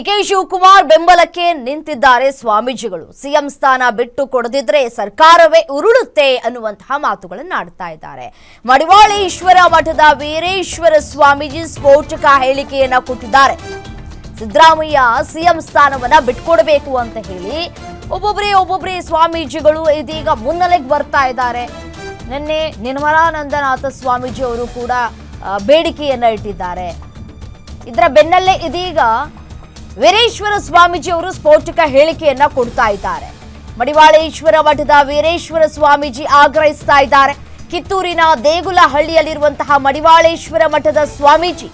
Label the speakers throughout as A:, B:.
A: DK Shivakumar ಬೆಂಬಲಕ್ಕೆ ನಿಂತಿದ್ದಾರೆ ಸ್ವಾಮೀಜಿಗಳು. ಸಿಎಂ ಸ್ಥಾನ ಬಿಟ್ಟು ಕೊಡದಿದ್ರೆ ಸರ್ಕಾರವೇ ಉರುಳುತ್ತೆ ಅನ್ನುವಂತಹ ಮಾತುಗಳನ್ನು ಆಡ್ತಾ ಇದ್ದಾರೆ. ಮಡಿವಾಳ ಈಶ್ವರ ಮಠದ ವೀರೇಶ್ವರ ಸ್ವಾಮೀಜಿ ಸ್ಫೋಟಕ ಹೇಳಿಕೆಯನ್ನ ಕೊಟ್ಟಿದ್ದಾರೆ. ಸಿದ್ದರಾಮಯ್ಯ ಸಿಎಂ ಸ್ಥಾನವನ್ನ ಬಿಟ್ಕೊಡ್ಬೇಕು ಅಂತ ಹೇಳಿ ಒಬ್ಬೊಬ್ಬರೇ ಒಬ್ಬೊಬ್ಬರೇ ಸ್ವಾಮೀಜಿಗಳು ಇದೀಗ ಮುನ್ನೆಲೆಗೆ ಬರ್ತಾ ಇದ್ದಾರೆ. ನಿನ್ನೆ ನಿರ್ಮಲಾನಂದನಾಥ ಸ್ವಾಮೀಜಿ ಅವರು ಕೂಡ ಬೇಡಿಕೆಯನ್ನ ಇಟ್ಟಿದ್ದಾರೆ. ಇದರ ಬೆನ್ನಲ್ಲೇ ಇದೀಗ ವೀರೇಶ್ವರ ಸ್ವಾಮೀಜಿ ಅವರು ಸ್ಫೋಟಕ ಹೇಳಿಕೆಯನ್ನ ಕೊಡ್ತಾ ಇದ್ದಾರೆ. ಮಡಿವಾಳೇಶ್ವರ ಮಠದ ವೀರೇಶ್ವರ ಸ್ವಾಮೀಜಿ ಆಗ್ರಹಿಸ್ತಾ ಇದ್ದಾರೆ. ಕಿತ್ತೂರಿನ ದೇಗುಲಹಳ್ಳಿಯಲ್ಲಿರುವಂತಹ ಮಡಿವಾಳೇಶ್ವರ ಮಠದ ಸ್ವಾಮೀಜಿ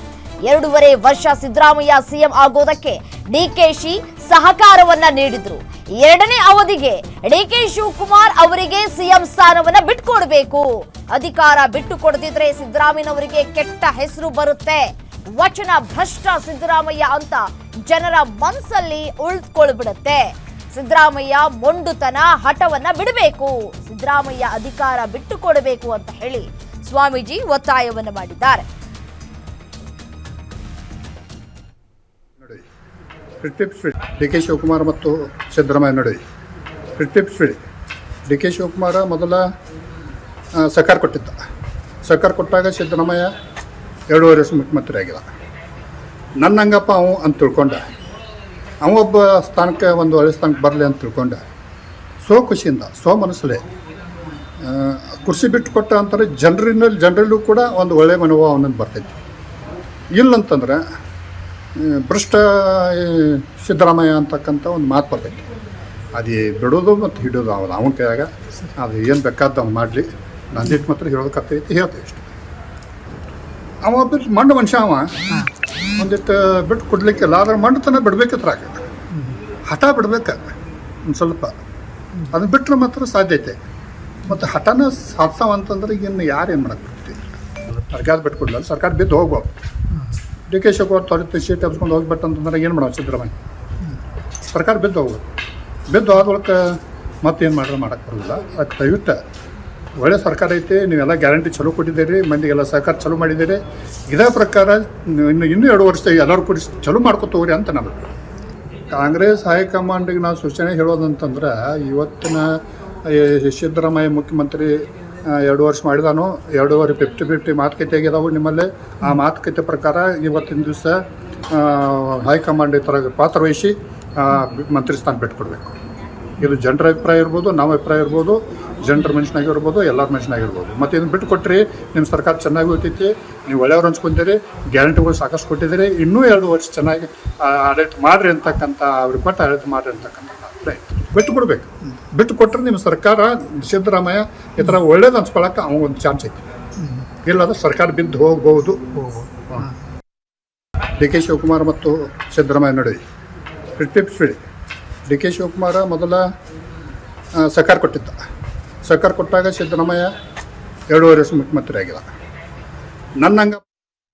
A: ಎರಡೂವರೆ ವರ್ಷ ಸಿದ್ದರಾಮಯ್ಯ ಸಿಎಂ ಆಗೋದಕ್ಕೆ ಡಿಕೆಶಿ ಸಹಕಾರವನ್ನ ನೀಡಿದ್ರು. ಎರಡನೇ ಅವಧಿಗೆ ಡಿಕೆ ಶಿವಕುಮಾರ್ ಅವರಿಗೆ ಸಿಎಂ ಸ್ಥಾನವನ್ನ ಬಿಟ್ಕೊಡ್ಬೇಕು. ಅಧಿಕಾರ ಬಿಟ್ಟು ಕೊಡದಿದ್ರೆ ಸಿದ್ದರಾಮಯ್ಯನವರಿಗೆ ಕೆಟ್ಟ ಹೆಸರು ಬರುತ್ತೆ. ವಚನ ಭ್ರಷ್ಟ ಸಿದ್ದರಾಮಯ್ಯ ಅಂತ ಜನರ ಮನಸ್ಸಲ್ಲಿ ಉಳಿದುಕೊಳ್ಬಿಡುತ್ತೆ ಸಿದ್ದರಾಮಯ್ಯ ಮೊಂಡುತನ ಹಠವನ್ನ ಬಿಡಬೇಕು. ಸಿದ್ದರಾಮಯ್ಯ ಅಧಿಕಾರ ಬಿಟ್ಟು ಕೊಡಬೇಕು ಅಂತ ಹೇಳಿ ಸ್ವಾಮೀಜಿ ಒತ್ತಾಯವನ್ನ ಮಾಡಿದ್ದಾರೆ.
B: ಡಿ ಕೆ ಶಿವಕುಮಾರ್ ಮತ್ತು ಸಿದ್ದರಾಮಯ್ಯ ನಡುವೆ ಕ್ರಿಟಿಪ್ ಸ್ಪೀಡ್ ಡಿ ಕೆ ಶಿವಕುಮಾರ ಮೊದಲ ಸರ್ಕಾರ ಕೊಟ್ಟಿದ್ದ. ಸರ್ಕಾರ ಕೊಟ್ಟಾಗ ಸಿದ್ದರಾಮಯ್ಯ ಎರಡೂವರೆ ವರ್ಷ ಮುಖ್ಯಮಂತ್ರಿ ಆಗಿಲ್ಲ ನನ್ನ ಹಂಗಪ್ಪ ಅವ ಅಂತ ತಿಳ್ಕೊಂಡ. ಅವೊಬ್ಬ ಸ್ಥಾನಕ್ಕೆ ಒಂದು ಒಳ್ಳೆ ಸ್ಥಾನಕ್ಕೆ ಬರಲಿ ಅಂತ ತಿಳ್ಕೊಂಡ. ಸೋ ಖುಷಿಯಿಂದ, ಸೋ ಮನಸ್ಸಲ್ಲೇ ಕುರ್ಚಿ ಬಿಟ್ಟು ಕೊಟ್ಟ ಅಂತಾರೆ, ಜನರಿನಲ್ಲಿ, ಜನರಲ್ಲೂ ಕೂಡ ಒಂದು ಒಳ್ಳೆಯ ಮನೋಭಾವ ಅವನನ್ನು ಬರ್ತೈತಿ. ಇಲ್ಲಂತಂದ್ರೆ ಭ್ರಷ್ಟ ಸಿದ್ದರಾಮಯ್ಯ ಅಂತಕ್ಕಂಥ ಒಂದು ಮಾತು ಬರ್ತೈತಿ. ಅದು ಬಿಡೋದು ಮತ್ತು ಹಿಡೋದು ಅವನು ಅವನ ಕೈಯಾಗ. ಅದು ಏನು ಬೇಕಾದ ಅವ್ನು ಮಾಡಲಿ. ನಂದಿಟ್ಟು ಮಾತ್ರ ಹೇಳೋದಕ್ಕೈತಿ ಹೇಳ್ತೇವೆ ಇಷ್ಟು ಅವ ಬಿಟ್ಟು ಮಂಡ ಮನುಷ್ಯ ಅವ. ಒಂದಿಟ್ಟು ಬಿಟ್ಟು ಕೊಡ್ಲಿಕ್ಕಿಲ್ಲ ಆದ್ರೆ ಮಂಡತನ ಬಿಡ್ಬೇಕಿತ್ರಾಗ ಹಠ ಬಿಡ್ಬೇಕು. ಒಂದು ಸ್ವಲ್ಪ. ಅದನ್ನ ಬಿಟ್ಟರೆ ಮಾತ್ರ ಸಾಧ್ಯತೆ ಮತ್ತು ಹಠನ ಸಾಧಿಸವ ಅಂತಂದ್ರೆ ಈಗ ಇನ್ನು ಯಾರು ಏನು ಮಾಡಕ್ಕೆ ಬಿಡ್ತೀವಿ ಸರ್ಕಾರ ಬಿಟ್ಕೊಡ್ಲಿಲ್ಲ ಸರ್ಕಾರ ಬಿದ್ದು ಹೋಗ್ಬೋದು ಡಿ ಕೆ ಶಿವಕುಮಾರ್ ತೊರೆತು ಸೀಟ್ ಎಬ್ಸ್ಕೊಂಡು ಹೋಗ್ಬಿಟ್ಟು ಅಂತಂದ್ರೆ ಏನು ಮಾಡೋದು ಸಿದ್ದರಾಮಯ್ಯ? ಸರ್ಕಾರ ಬಿದ್ದು ಹೋಗ್ಬೋದು ಬಿದ್ದು ಆದ ಬಳಿಕ ಮತ್ತೇನು ಮಾಡ್ರೆ ಮಾಡೋಕ್ಕೆ ಬರೋದಿಲ್ಲ. ಅದಕ್ಕೆ ದಯವಿಟ್ಟು ಒಳ್ಳೆ ಸರ್ಕಾರ ಐತೆ, ನೀವೆಲ್ಲ ಗ್ಯಾರಂಟಿ ಚಲೋ ಕೊಟ್ಟಿದ್ದೀರಿ, ಮಂದಿಗೆಲ್ಲ ಸಹಕಾರ ಚಲೋ ಮಾಡಿದ್ದೀರಿ. ಇದೇ ಪ್ರಕಾರ ಇನ್ನು ಇನ್ನೂ ಎರಡು ವರ್ಷ ಎಲ್ಲರೂ ಕೂಡಿ ಚಲೋ ಹೋಗ್ರಿ ಅಂತ ನಾನು ಕಾಂಗ್ರೆಸ್ ಹೈಕಮಾಂಡಿಗೆ ನಾವು ಸೂಚನೆ ಹೇಳೋದಂತಂದ್ರೆ, ಇವತ್ತಿನ ಸಿದ್ದರಾಮಯ್ಯ ಮುಖ್ಯಮಂತ್ರಿ ಎರಡು ವರ್ಷ ಮಾಡಿದಾನು. ಎರಡೂವರೆ ಫಿಫ್ಟಿ ಫಿಫ್ಟಿ ಮಾತುಕತೆ ಆಗಿದಾವೆ ನಿಮ್ಮಲ್ಲಿ. ಆ ಮಾತುಕತೆ ಪ್ರಕಾರ ಇವತ್ತಿನ ದಿವಸ ಹೈಕಮಾಂಡ್ ಈ ಥರ ಪಾತ್ರವಹಿಸಿ ಮಂತ್ರಿ ಸ್ಥಾನ ಬಿಟ್ಕೊಡ್ಬೇಕು. ಇದು ಜನರ ಅಭಿಪ್ರಾಯ ಇರ್ಬೋದು ನಮ್ಮ ಅಭಿಪ್ರಾಯ ಇರ್ಬೋದು ಜನರ ಮನುಷ್ಯನಾಗಿರ್ಬೋದು ಎಲ್ಲರ ಮನುಷ್ಯನಾಗಿರ್ಬೋದು ಮತ್ತು ಇದನ್ನು ಬಿಟ್ಟು ಕೊಟ್ಟರೆ ನಿಮ್ಮ ಸರ್ಕಾರ ಚೆನ್ನಾಗಿ ಹೋಗ್ತೈತಿ ನೀವು ಒಳ್ಳೆಯವ್ರು ಹಂಚ್ಕೊಂತೀರಿ ಗ್ಯಾರಂಟಿಗಳು ಸಾಕಷ್ಟು ಕೊಟ್ಟಿದ್ದೀರಿ ಇನ್ನೂ ಎರಡು ವರ್ಷ ಚೆನ್ನಾಗಿ ಆಡಳಿತ ಮಾಡಿರಿ ಅಂತಕ್ಕಂಥ ಅವ್ರಿಗೆ ಕೊಟ್ಟು ಆಡಳಿತ ಮಾಡಿರಿ ಅಂತಕ್ಕಂಥ ಅಭಿಪ್ರಾಯ ಬಿಟ್ಟು ಕೊಡಬೇಕು. ಬಿಟ್ಟು ಕೊಟ್ಟರೆ ನಿಮ್ಮ ಸರ್ಕಾರ ಸಿದ್ದರಾಮಯ್ಯ ಈ ಥರ ಒಳ್ಳೇದು ಅನ್ಸ್ಕೊಳಕ್ಕೆ ಒಂದು ಚಾನ್ಸ್ ಐತಿ. ಇಲ್ಲಾಂದ್ರೆ ಸರ್ಕಾರ ಬಿದ್ದು ಹೋಗ್ಬೋದು ಡಿ ಕೆ ಶಿವಕುಮಾರ್ ಮತ್ತು ಸಿದ್ದರಾಮಯ್ಯ ನಡುವೆ. ಟಿಪ್ಸ್ ಸ್ಪೀಡ್ ಡಿ ಕೆ ಶಿವಕುಮಾರ ಮೊದಲ ಸರ್ಕಾರ ಕೊಟ್ಟಿದ್ದ. ಸರ್ಕಾರ ಕೊಟ್ಟಾಗ ಸಿದ್ದರಾಮಯ್ಯ ಎರಡೂವರೆ ವರ್ಷ ಮುಖ್ಯಮಂತ್ರಿ ಆಗಿಲ್ಲ ನನ್ನ ಹಂಗ